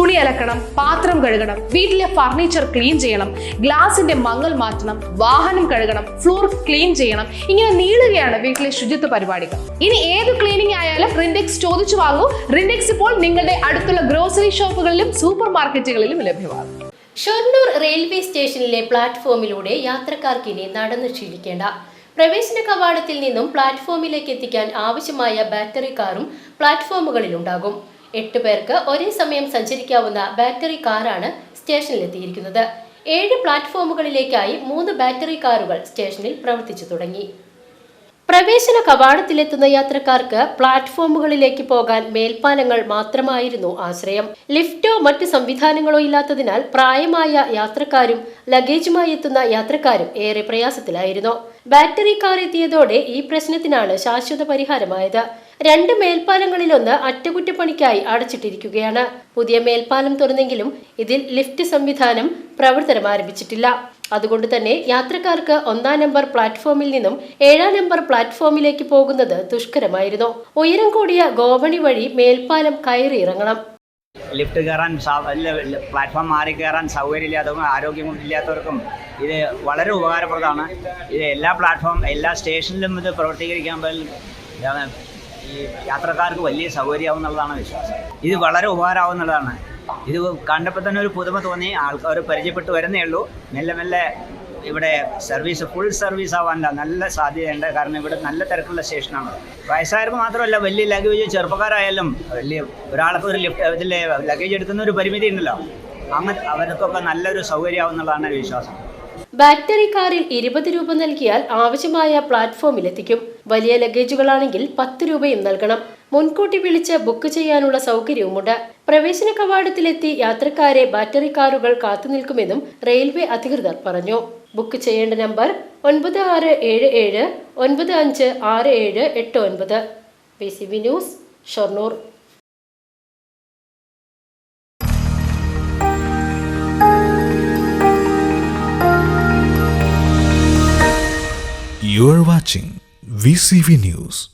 തുണി അലക്കണം പാത്രം കഴുകണം വീട്ടിലെ ഫർണിച്ചർ ക്ലീൻ ചെയ്യണം ഗ്ലാസിന്റെ മങ്ങൽ മാറ്റണം വാഹനം കഴുകണം ഫ്ലോർ ക്ലീൻ ചെയ്യണം. ഇങ്ങനെ നീളുകയാണ് വീട്ടിലെ ശുചിത്വ പരിപാടികൾ. ഇനി ഏത് ക്ലീനിങ് ആയാലും റിൻഡെക്സ് ചോദിച്ചു വാങ്ങൂ. റിൻഡെക്സ് ഇപ്പോൾ നിങ്ങളുടെ അടുത്തുള്ള ഗ്രോസറി ഷോപ്പുകളിലും സൂപ്പർ മാർക്കറ്റുകളിലും ലഭ്യമാണ്. ഷൊർണൂർ റെയിൽവേ സ്റ്റേഷനിലെ പ്ലാറ്റ്ഫോമിലൂടെ യാത്രക്കാർക്കിനി നടന്നു ക്ഷീണിക്കേണ്ട. പ്രവേശന കവാടത്തിൽ നിന്നും പ്ലാറ്റ്ഫോമിലേക്ക് എത്തിക്കാൻ ആവശ്യമായ ബാറ്ററി കാറും പ്ലാറ്റ്ഫോമുകളിലുണ്ടാകും. എട്ട് പേർക്ക് ഒരേ സമയം സഞ്ചരിക്കാവുന്ന ബാറ്ററി കാറാണ് സ്റ്റേഷനിലെത്തിയിരിക്കുന്നത്. ഏഴ് പ്ലാറ്റ്ഫോമുകളിലേക്കായി മൂന്ന് ബാറ്ററി കാറുകൾ സ്റ്റേഷനിൽ പ്രവർത്തിച്ചു തുടങ്ങി. പ്രവേശന കവാടത്തിലെത്തുന്ന യാത്രക്കാർക്ക് പ്ലാറ്റ്ഫോമുകളിലേക്ക് പോകാൻ മേൽപ്പാലങ്ങൾ മാത്രമായിരുന്നു ആശ്രയം. ലിഫ്റ്റോ മറ്റ് സംവിധാനങ്ങളോ ഇല്ലാത്തതിനാൽ പ്രായമായ യാത്രക്കാരും ലഗേജുമായി എത്തുന്ന യാത്രക്കാരും ഏറെ പ്രയാസത്തിലായിരുന്നു. ബാറ്ററി കാർ എത്തിയതോടെ ഈ പ്രശ്നത്തിനാണ് ശാശ്വത പരിഹാരമായത്. രണ്ട് മേൽപ്പാലങ്ങളിലൊന്ന് അറ്റകുറ്റപ്പണിക്കായി അടച്ചിട്ടിരിക്കുകയാണ്. പുതിയ മേൽപ്പാലം തുറന്നെങ്കിലും ഇതിൽ ലിഫ്റ്റ് സംവിധാനം പ്രവർത്തനം ആരംഭിച്ചിട്ടില്ല. അതുകൊണ്ട് തന്നെ യാത്രക്കാർക്ക് ഒന്നാം നമ്പർ പ്ലാറ്റ്ഫോമിൽ നിന്നും ഏഴാം നമ്പർ പ്ലാറ്റ്ഫോമിലേക്ക് പോകുന്നത് ദുഷ്കരമായിരുന്നു. ഉയരം കൂടിയ ഗോവണി വഴി മേൽപ്പാലം കയറി ഇറങ്ങണം ലിഫ്റ്റ് കയറാൻ പ്ലാറ്റ്ഫോം മാറി കയറാൻ സൗകര്യമില്ലാത്തവർക്കും ആരോഗ്യമില്ലാത്തവർക്കും ഇത് വളരെ ഉപകാരപ്രദമാണ്. ഇത് എല്ലാ പ്ലാറ്റ്ഫോം എല്ലാ സ്റ്റേഷനിലും ഇത് പ്രവർത്തീകരിക്കുമ്പോൾ ഈ യാത്രക്കാർക്ക് വലിയ സൗകര്യമാവും എന്നുള്ളതാണ് വിശ്വാസം. ഇത് വളരെ ഉപകാരമാവും എന്നുള്ളതാണ്. ഇത് കണ്ടപ്പോൾ തന്നെ ഒരു പുതുമ തോന്നി. ആൾക്കാർ പരിചയപ്പെട്ട് വരുന്നേ ഉള്ളൂ. മെല്ലെ മെല്ലെ ഇവിടെ സർവീസ് ഫുൾ സർവീസ് ആവാനുള്ള നല്ല സാധ്യതയുണ്ട്. കാരണം ഇവിടെ നല്ല തിരക്കുള്ള സ്റ്റേഷനാണ്. വയസ്സായവർക്ക് മാത്രമല്ല വലിയ ലഗേജ് ചെറുപ്പക്കാരായാലും വലിയ ഒരാൾക്ക് ഒരു ലിഫ്റ്റ് ഇതിൽ ലഗേജ് എടുക്കുന്ന ഒരു പരിമിതി ഉണ്ടല്ലോ. അങ്ങനെ അവർക്കൊക്കെ നല്ലൊരു സൗകര്യമാവുന്നുള്ളതാണ് വിശ്വാസം. ബാറ്ററി കാറിൽ ഇരുപത് രൂപ നൽകിയാൽ ആവശ്യമായ പ്ലാറ്റ്ഫോമിൽ എത്തിക്കും. വലിയ ലഗേജുകളാണെങ്കിൽ പത്ത് രൂപയും നൽകണം. മുൻകൂട്ടി വിളിച്ച് ബുക്ക് ചെയ്യാനുള്ള സൗകര്യവുമുണ്ട്. പ്രവേശന കവാടത്തിലെത്തി യാത്രക്കാരെ ബാറ്ററി കാറുകൾ കാത്തുനിൽക്കുമെന്നും റെയിൽവേ അധികൃതർ പറഞ്ഞു. ബുക്ക് ചെയ്യേണ്ട നമ്പർ ഒൻപത് ആറ് ഏഴ് ഏഴ് ഒൻപത് അഞ്ച് ആറ് ഏഴ് എട്ട് ഒൻപത്. P C B news Shoranur. You are watching VCV News.